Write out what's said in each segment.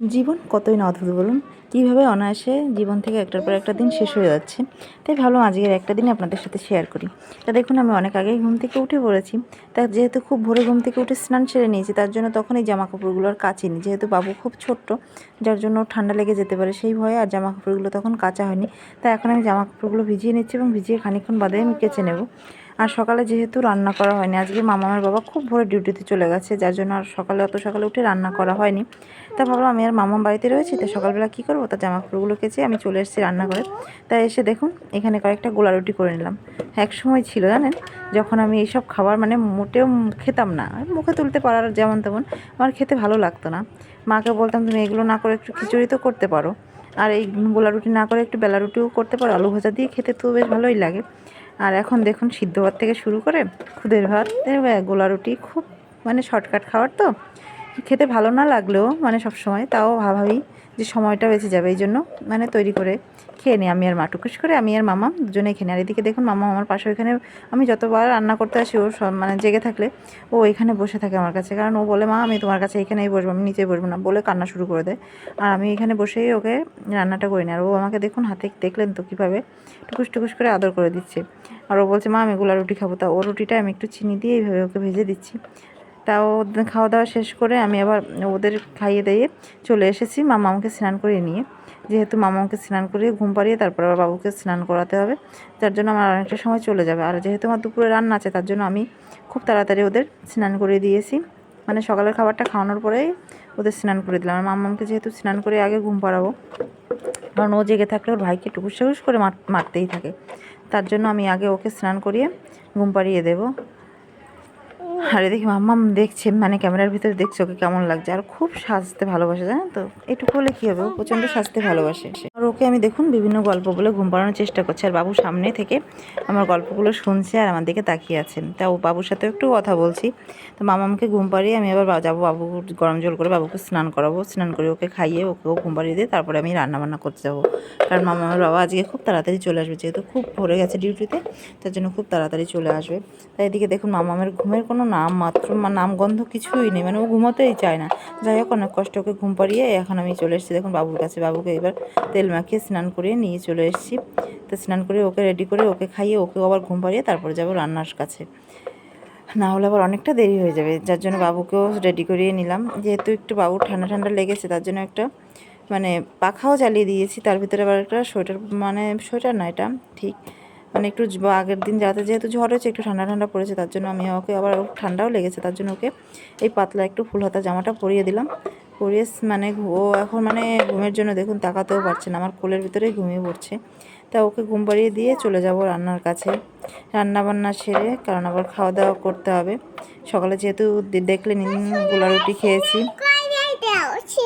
জীবন কতই না অদ্ভুত বলুন? কীভাবে অনায়াসে জীবন থেকে একটার পর একটা দিন শেষ হয়ে যাচ্ছে? তাই ভাবলাম আজকের একটা দিন আপনাদের সাথে শেয়ার করি। তা দেখুন, আমি অনেক আগেই ঘুম থেকে উঠে পড়েছি। তা যেহেতু খুব ভোরে ঘুম থেকে উঠে স্নান সেরে নিয়েছি, তার জন্য তখন এই জামা কাপড়গুলো আর কাচিনি যেহেতু বাবু খুব ছোট্ট, যার জন্য ঠান্ডা লেগে যেতে পারে সেই ভয়ে আর জামা কাপড়গুলো তখন কাচা হয়নি। তাই এখন আমি জামা কাপড়গুলো ভিজিয়ে নিচ্ছি এবং ভিজিয়ে খানিকক্ষণ বাদে আমি কেচে নেব। আর সকালে যেহেতু রান্না করা হয়নি, আজকে মামার বাবা খুব ভোরে ডিউটিতে চলে গেছে, যার জন্য আর সকালে, অত সকালে উঠে রান্না করা হয়নি। তা ভাবলাম, আমি আর মামাম বাড়িতে রয়েছি, তো সকালবেলা কী করব? তা জামা কাপড়গুলো কেচে আমি চলে এসেছি রান্নাঘরে। তাই এসে দেখুন, এখানে কয়েকটা গোলা রুটি করে নিলাম। এক সময় ছিল, জানেন? যখন আমি এইসব খাবার মানে মোটেও খেতাম না, মুখে তুলতে পারার যেমন তেমন, আমার খেতে ভালো লাগতো না। মাকে বলতাম, তুমি এগুলো না করে একটু খিচুড়ি তো করতে পারো। আর এই গোলা রুটি না করে একটু বেলা রুটিও করতে পারো, আলু ভাজা দিয়ে খেতে তো বেশ ভালোই লাগে। আর এখন দেখুন সিদ্ধ ভাত থেকে শুরু করে খুদের ভাত গোলা রুটি, খুব মানে শর্টকাট খাওয়ার তো। খেতে ভালো না লাগলেও মানে সব সময় তাও ভাবি যে সময়টা বেঁচে যাবে, এই জন্য মানে তৈরি করে খেয়ে নিই আমি আর মা। টুকুস করে আমি আর মামা দুজনেই খেয়ে নিই। আর এদিকে দেখুন মামা আমার পাশে, ওইখানে আমি যতবার রান্না করতে আসি, ও সব মানে জেগে থাকলে ও এখানে বসে থাকে আমার কাছে। কারণ ও বলে, মা, আমি তোমার কাছে এখানেই বসবো, আমি নিচে বসবো না। বলে কান্না শুরু করে দেয়। আর আমি এখানে বসেই ওকে রান্নাটা করি না। আর ও আমাকে দেখুন হাতে দেখলেন তো কীভাবে টুকুস টুকুস করে আদর করে দিচ্ছে। আর ও বলছে, মা, আমি গোলা রুটি খাব। তা ও রুটিটা আমি একটু চিনি দিয়ে এইভাবে ওকে ভেজে দিচ্ছি। তাও খাওয়া দাওয়া শেষ করে আমি আবার ওদের খাইয়ে দিয়ে চলে এসেছি। মামা আমাকে স্নান করিয়ে নিয়ে। যেহেতু মামা আমাকে স্নান করিয়ে ঘুম পাড়িয়ে তারপর আবার বাবুকে স্নান করাতে হবে। যার জন্য আমার অনেকটা সময় চলে যাবে। আর যেহেতু আমার দুপুরে রান্না আছে, তার জন্য আমি খুব তাড়াতাড়ি ওদের স্নান করিয়ে দিয়েছি। মানে সকালের খাবারটা খাওয়ানোর পরেই ওদের স্নান করে দিলাম। আর মাম্মামকে যেহেতু স্নান করে আগে ঘুম পাড়াবো, কারণ ও জেগে থাকলে ওর ভাইকে টুকুস টুকুস করে মার- মারতেই থাকে। তার জন্য আমি আগে ওকে স্নান করিয়ে ঘুম পাড়িয়ে দেবো। আর দেখি মাম্মাম দেখছে মানে ক্যামেরার ভিতরে দেখছে ওকে কেমন লাগছে। আর খুব সাজতে ভালোবাসে জানেন তো? এটুকু হলে কী হবে? প্রচণ্ড সাজতে ভালোবাসে আর ওকে আমি দেখুন বিভিন্ন গল্প বলে ঘুম পাড়ানোর চেষ্টা করছি। আর বাবু সামনে থেকে আমার গল্পগুলো শুনছে আর আমার দিকে তাকিয়ে আছেন। তা ও বাবুর সাথে একটু কথা বলছি। তো মামামকে ঘুম পাড়িয়ে আমি আবার যাব বাবু গরম জল করে বাবুকে স্নান করাবো। স্নান করে ওকে খাইয়ে ওকেও ঘুম পাড়িয়ে দিয়ে তারপরে আমি রান্না বান্না করতে যাব। কারণ মামার বাবা আজকে খুব তাড়াতাড়ি চলে আসবে, যেহেতু খুব ভরে গেছে ডিউটিতে, তার জন্য খুব তাড়াতাড়ি চলে আসবে। তাই এদিকে দেখুন মামামের ঘুমের কোনো নাম মাত্র নাম গন্ধ কিছুই নেই মানে ও ঘুমোতেই চায় না। যাই হোক, অনেক কষ্ট ওকে ঘুম পাড়িয়ে এখন আমি চলে এসেছি। দেখুন বাবুর কাছে, বাবুকে এবার তেল মাখিয়ে স্নান করিয়ে নিয়ে চলে এসেছি। তো স্নান করে ওকে রেডি করে ওকে খাইয়ে ওকে আবার ঘুম পাড়িয়ে তারপরে যাব রান্নার কাছে। না হলে আবার অনেকটা দেরি হয়ে যাবে। যার জন্য বাবুকেও রেডি করিয়ে নিলাম। যেহেতু একটু বাবুর ঠান্ডা ঠান্ডা লেগেছে, তার জন্য একটা মানে পাখাও চালিয়ে দিয়েছি। তার ভিতরে আবার একটা সোয়েটার মানে সোয়েটার না এটা, ঠিক। মানে একটু আগের দিন যাতে যেহেতু ঝড় হয়েছে, একটু ঠান্ডা ঠান্ডা পড়েছে, তার জন্য আমি ওকে আবার ঠান্ডাও লেগেছে, তার জন্য ওকে এই পাতলা একটু ফুল হাতা জামাটা পরিয়ে দিলাম। পরিয়ে মানে ও এখন মানে ঘুমের জন্য দেখুন তাকাতেও পারছে না, আমার কোলের ভিতরেই ঘুমিয়ে পড়ছে। তা ওকে ঘুম পাড়িয়ে দিয়ে চলে যাব রান্নার কাছে। রান্না বান্না সেরে কারণ আবার খাওয়া দাওয়া করতে হবে। সকালে যেহেতু দেখলে গোলা রুটি খেয়েছি।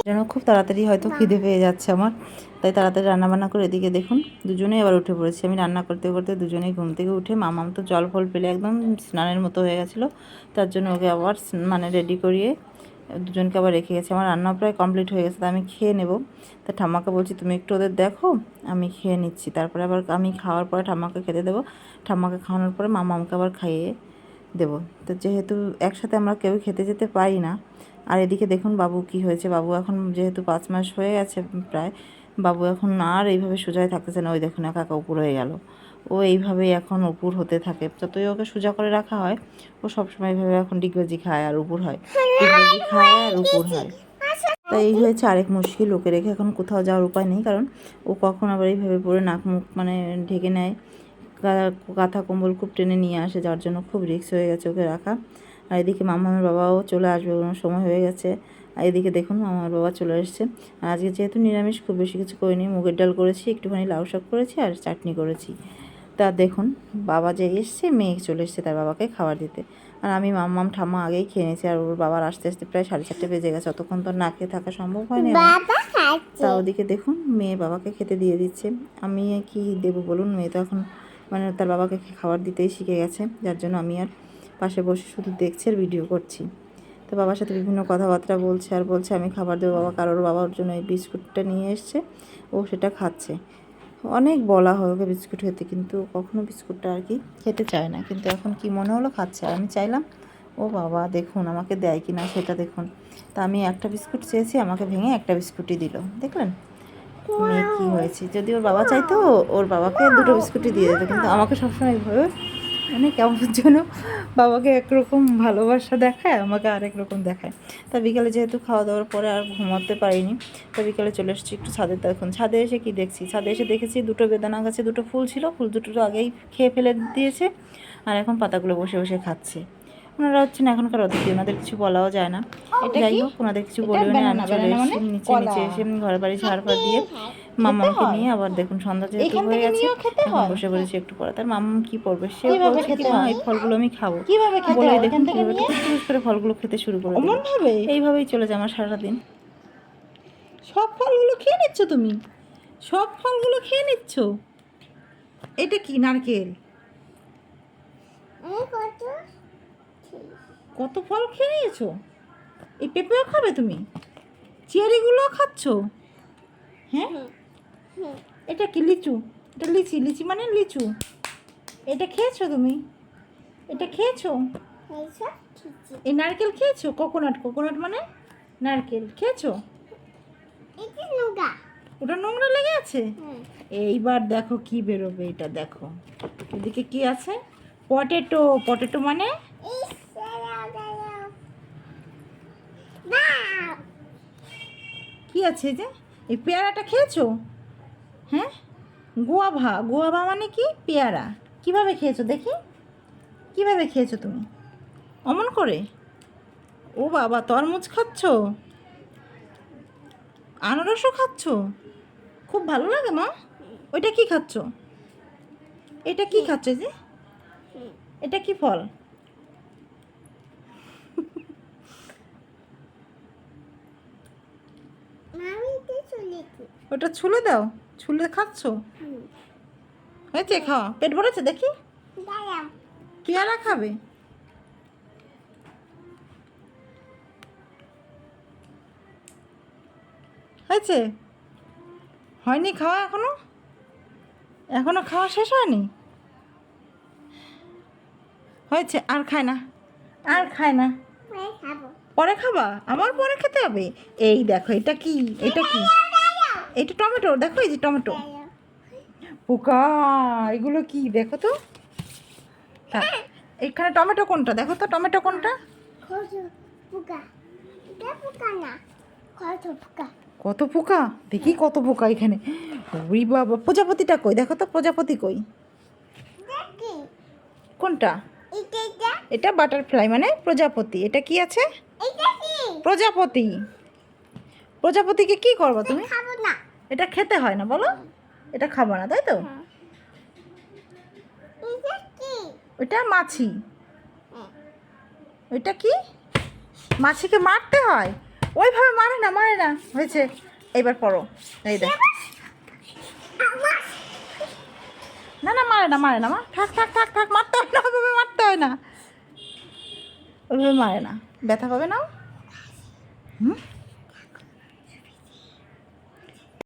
যেন খুব তাড়াতাড়ি হয়তো খিদে পেয়ে যাচ্ছে আমার। তাই তাড়াতাড়ি রান্না বান্না করে এদিকে দেখুন, দুজনেই আবার উঠে পড়েছি। আমি রান্না করতে করতে দুজনেই ঘুম থেকে উঠে মামাম তো জল ফল পেলে একদম স্নানের মতো হয়ে গেছিল। তার জন্য ওকে আবার মানে রেডি করিয়ে দুজনকে আবার রেখে গেছি। আমার রান্না প্রায় কমপ্লিট হয়ে গেছে, তা আমি খেয়ে নেব। তা ঠাম্মাকে বলছি, তুমি একটু ওদের দেখো, আমি খেয়ে নিচ্ছি। তারপরে আবার আমি খাওয়ার পরে ঠাম্মাকে খেতে দেবো। ঠাম্মাকে খাওয়ানোর পরে মামা আমাকে আবার খাইয়ে দেবো। তো যেহেতু একসাথে আমরা কেউ খেতে যেতে পারি না, আর এদিকে দেখুন বাবু কি হয়েছে। বাবু এখন যেহেতু পাঁচ মাস হয়ে গেছে প্রায়, বাবু এখন আর এইভাবে সোজাই থাকতেছে না। ওই দেখুন একা উপর হয়ে গেল। ও এইভাবেই এখন উপর হতে থাকে। যতই ওকে সোজা করে রাখা হয়, ও সবসময় এইভাবে এখন ডিগবাজি খায় আর উপর হয়। ডিগবাজি খায় আর উপর হয়। তাই এই হয়েছে আরেক মুশকিল, ওকে রেখে এখন কোথাও যাওয়ার উপায় নেই, কারণ ও কখন আবার এইভাবে পরে নাক মুখ মানে ঢেকে নেয়। কাঁথা কম্বল খুব টেনে নিয়ে আসে, যার জন্য খুব রিস্ক হয়ে গেছে ওকে রাখা। আর এদিকে মামার বাবাও চলে আসবে, কোনো সময় হয়ে গেছে। আর এদিকে দেখুন, মামার বাবা চলে এসছে। আর আজকে যেহেতু নিরামিষ, খুব বেশি কিছু করিনি। মুগের ডাল করেছি, একটুখানি লাউ শাক করেছি আর চাটনি করেছি। তা দেখুন বাবা যে এসছে মেয়ে চলে এসছে তার বাবাকে খাবার দিতে। আর আমি মাম্মাম ঠাম্মা আগেই খেয়ে নিয়েছি আর ওর বাবার আসতে আসতে প্রায় সাড়ে চারটে বেজে গেছে। অতক্ষণ তো না খেয়ে থাকা সম্ভব হয়নি। তা ওদিকে দেখুন মেয়ে বাবাকে খেতে দিয়ে দিচ্ছে। আমি কি দেবো বলুন? মেয়ে তো এখন মানে তার বাবাকে খাবার দিতেই শিখে গেছে। যার জন্য আমি আর পাশে বসে শুধু দেখছি আর ভিডিও করছি। তো বাবার সাথে বিভিন্ন কথাবার্তা বলছে আর বলছে আমি খাবার দেবো বাবা কারোর বাবার জন্য এই বিস্কুটটা নিয়ে এসছে ও সেটা খাচ্ছে। অনেক বলা হয় ওকে বিস্কুট খেতে, কিন্তু কখনো বিস্কুটটা আর কি খেতে চায় না। কিন্তু এখন কি মনে হলো খাচ্ছে? আমি চাইলাম, ও বাবা, দেখুন আমাকে দেয় কি না সেটা দেখুন। তা আমি একটা বিস্কুট চেয়েছি, আমাকে ভেঙে একটা বিস্কুটই দিল। দেখলেন? মেয়ে কী হয়েছে? যদি ওর বাবা চাইতো, ওর বাবাকে দুটো বিস্কুটই দিয়ে দিত, কিন্তু আমাকে সবসময় এইভাবে মানে কেমন যেন বাবাকে একরকম ভালোবাসা দেখায় আমাকে আরেক রকম দেখায়। তা বিকালে যেহেতু খাওয়া দাওয়ার পরে আর ঘুমাতে পারিনি তা বিকালে চলে এসেছি একটু ছাদে। দেখুন ছাদে এসে কি দেখছি? ছাদে এসে দেখেছি দুটো বেদানা গাছে দুটো ফুল ছিল ফুল দুটো তো আগেই খেয়ে ফেলে দিয়েছে আর এখন পাতাগুলো বসে বসে খাচ্ছে। ওনারা হচ্ছেন এখনকার অতিথি ওনাদের কিছু বলাও যায় না। এটা যাই হোক ওনাদের কিছু বলেও না চলে এসেছি নিচে নিচে এসে ঘর বাড়ি ঝাড় দিয়ে মামাকে নিয়ে আবার দেখুন সন্ধ্যা যেহেতু হয়ে গেছে বসে পড়েছি একটু পরে তার মাম্মা কি করবে সে বলছে কি মা এই ফলগুলো আমি খাব। কীভাবে খেতে বলে? দেখুন কীভাবে টুস করে ফলগুলো খেতে শুরু করে অমন ভাবে এইভাবেই চলে যায় আমার সারাদিন। সব ফলগুলো খেয়ে নিচ্ছ তুমি? সব ফলগুলো খেয়ে নিচ্ছ? এটা কি নারকেল? কত ফল খেয়ে নিয়েছো? এই পেঁপেও খাবে তুমি? চেরিগুলোও খাচ্ছ? হ্যাঁ? এটা কি লিচু? এটা লিচি লিচি মানে লিচু। এটা খেয়েছো তুমি? এটা খেয়েছো? এই নারকেল খেয়েছো? কোকোনাট কোকোনাট মানে নারকেল। খেয়েছো? ওটা নোংরা লেগে আছে? এইবার দেখো কি বেরোবে এটা দেখো। এদিকে কি আছে? পটেটো। পটেটো মানে? কি আছে যে? এই পেয়ারাটা খেয়েছো? হ্যাঁ? গোয়াভা গোয়াভা মানে কি? পেয়ারা। কীভাবে খেয়েছো দেখি? কীভাবে খেয়েছো তুমি? অমন করে? ও বাবা তরমুজ খাচ্ছো? আনারসও খাচ্ছো? খুব ভালো লাগে মা। ওইটা কি খাচ্ছো? এটা কি খাচ্ছ যে? এটা কি ফল? ওটা ছুলে দাও। ছুলে খাচ্ছো? হয়েছে খাওয়া পেট ভরেছে দেখি। পেয়ারা খাবে? হয়েছে? হয়নি খাওয়া এখনও? এখনও খাওয়া শেষ হয়নি? হয়েছে আর খায় না আর খায় না। পরে খাবা। আবার পরে খেতে হবে। এই দেখো এটা কি? এটা কি? এটা টমেটো দেখো এই যে টমেটো। পোকা এগুলো কি? দেখো তো। এখানে টমেটো কোনটা? দেখো তো টমেটো কোনটা। কত পোকা? দেখি কত পোকা এখানে। ওই বাবা প্রজাপতিটা কই? দেখো তো প্রজাপতি কই? কোনটা? এটা বাটারফ্লাই মানে প্রজাপতি। এটা কি আছে? প্রজাপতি। প্রজাপতিকে কি করব তুমি? এটা খেতে হয় না বলো। এটা খাব না তাই তো? ওইটা মাছি। ওইটা কি? মাছিকে মারতে হয়? ওইভাবে মারে না মারে না। হয়েছে। এবার পড়ো। এই দেখ। না না মারে না মারে না মা। থাক থাক থাক থাক মারতে হয় না ওইভাবে মারতে হয় না। ওইভাবে মারে না। ব্যথা পাবে না হুম?